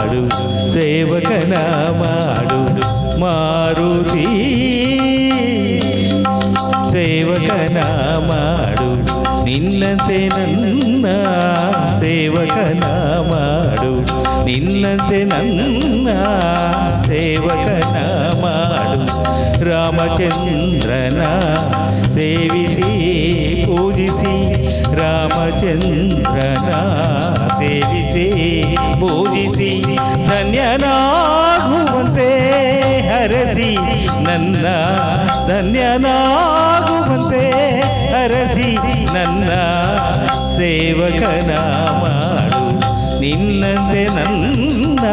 నామాడు సేవక నామాడు మారుతి. సేవక నామాడు నిన్నతే నన్న సేవక నామాడు నిన్నతే నన్న సేవక నామాడు రామచంద్రన సేవిసి పూ ರಾಮಚಂದ್ರನ ಸೇವಿಸಿ, ಪೂಜಿಸಿ, ಧನ್ಯನಾಗುವಂತೆ ಹರಸಿ, ನನ್ನ ಧನ್ಯನಾಗುವಂತೆ ಹರಸಿ, ನನ್ನ ಸೇವಕನ ಮಾಡು. ನಿನ್ನಂತೆ ನನ್ನ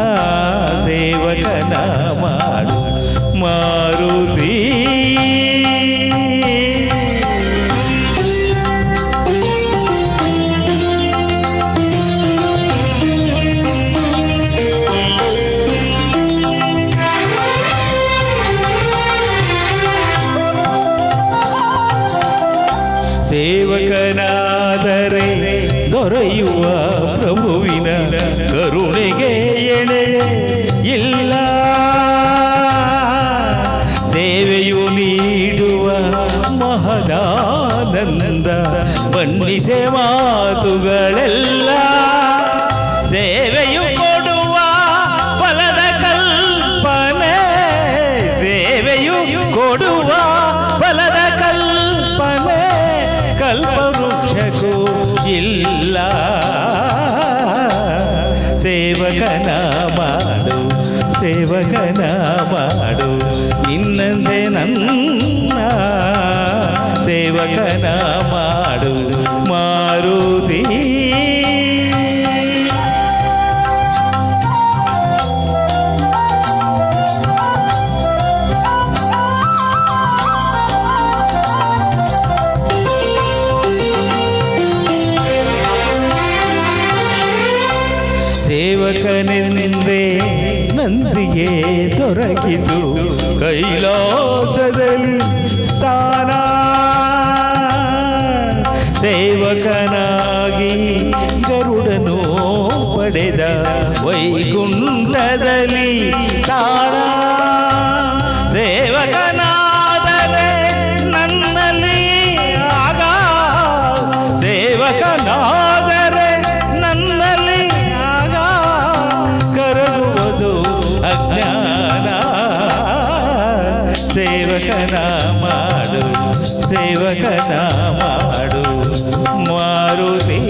ಸೇವಕನ ಮಾಡು. ಮಾರುತಿ ಸೇವಕನಾದರೆ ದೊರೆಯುವ ಪ್ರಭುವಿನ ಕರುಣೆಗೆ ಎಣೆ ಇಲ್ಲ. ಸೇವೆಯು ನೀಡುವ ಮಹದಾನಂದ ಬಣ್ಣಿಸೆ ಮಾತುಗಳೆಲ್ಲ ಸೇವಕನ ಮಾಡು ಸೇವಕನ ಮಾಡು ನಿನ್ನಂತೆ ನನ್ನ ಸೇವಕನ ಮಾಡು ಸೇವಕನೆಂದೇ ನಂದಿಗೆ ದೊರಕಿತು. ಕೈಲಾಸದಲ್ಲಿ ಸ್ಥಾನ. ಸೇವಕನಾಗಿ ಗರುಡನು ಪಡೆದ ವೈಕುಂಠದಲ್ಲಿ ಸೇವಕನ ಮಾಡು ಸೇವಕನ ಮಾಡು ಮಾರುತಿ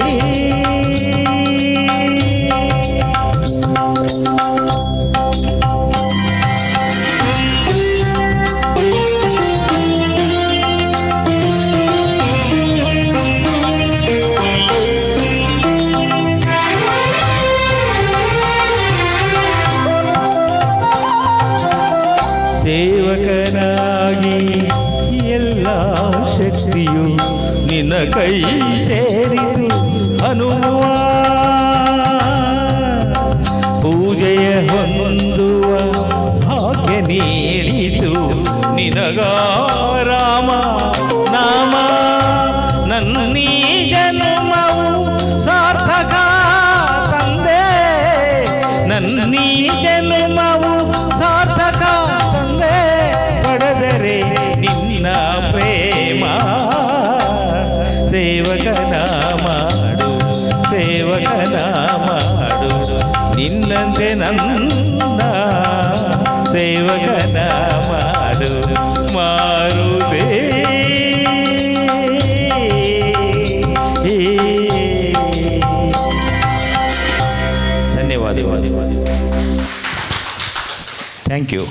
ನಿನ್ನ ಕೈ ಸೇರಿತು ಹನುಮ ಪೂಜೆಯ ಹೊಂದುವ ಭಾಗ್ಯ ನೀಡಿತು ನಿನಗ. ಸೇವಕನ ಮಾಡು. ನಿನ್ನಂತೆ ನನ್ನ ಸೇವಕನ ಮಾಡು. ಮಾರುದೇ. ಧನ್ಯವಾದಗಳು. ಥ್ಯಾಂಕ್ ಯು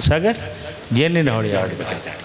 ಸಾಗರ್ ಜೇನಿನ ಹೊಳಿ ಆಡಬೇಕಾಯ್ತು?